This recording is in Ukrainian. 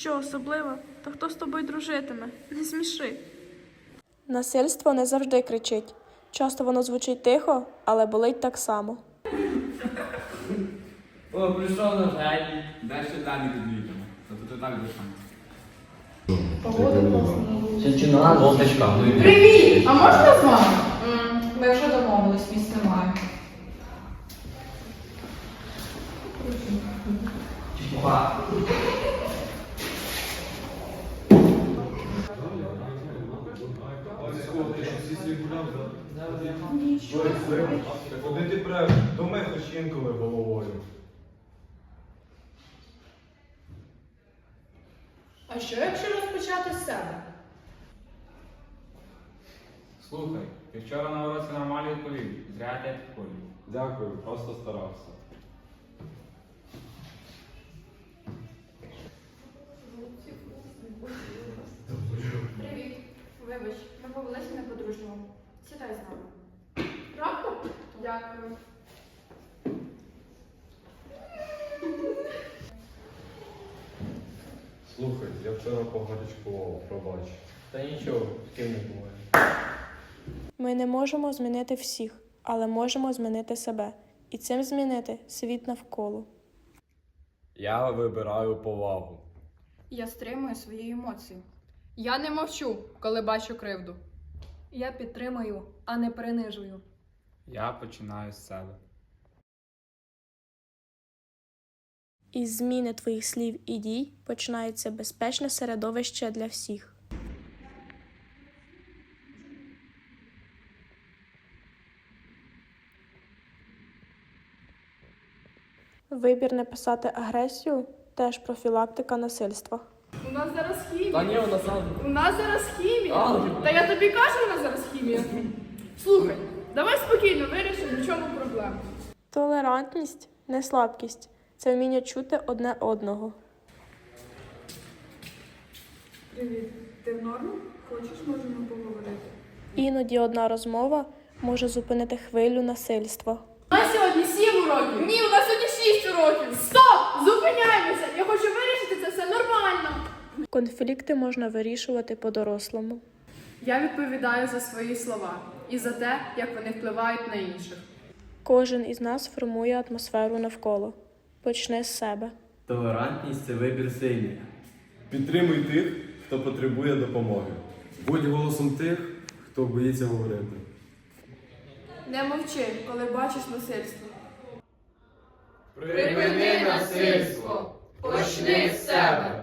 що особливо? Та хто з тобою дружитиме? Не сміши. Насильство не завжди кричить. Часто воно звучить тихо, але болить так само. О, прийшов на жаль. Дай ще дані підвітимо. Тобто ти так дишаємо. Чинчина, лодочка. Привіт! А можна з вами? Ми вже домовились, місць немає. Так куди ти преш? Думай хоч інколи головою. А що якщо розпочати з себе? Слухай, ти вчора на уроці нормально відповів. Зря я підходив. Дякую, просто старався. Вибач, ми повелися не по-дружньому. Сідай з нами. Правда? Дякую. Слухай, я вчора погарячкував, пробач. Та нічого, з ким не буває. Ми не можемо змінити всіх, але можемо змінити себе і цим змінити світ навколо. Я вибираю повагу. Я стримую свої емоції. Я не мовчу, коли бачу кривду. Я підтримую, а не принижую. Я починаю з себе. Із зміни твоїх слів і дій починається безпечне середовище для всіх. Вибір не писати агресію теж профілактика насильства. У нас зараз хімія. Та ні, вона сам. У нас зараз хімія. А. Та я тобі кажу, у нас зараз хімія. Слухай, давай спокійно вирішимо, в чому проблема. Толерантність не слабкість, це вміння чути одне одного. Привіт, ти в нормі? Хочеш, можемо поговорити? Іноді одна розмова може зупинити хвилю насильства. У нас сьогодні сім уроків. Ні, у нас сьогодні шість уроків. Стоп! Зупиняємося! Конфлікти можна вирішувати по-дорослому. Я відповідаю за свої слова і за те, як вони впливають на інших. Кожен із нас формує атмосферу навколо. Почни з себе. Толерантність це вибір сильних. Підтримуй тих, хто потребує допомоги. Будь голосом тих, хто боїться говорити. Не мовчи, коли бачиш насильство. Припини насильство. Почни з себе.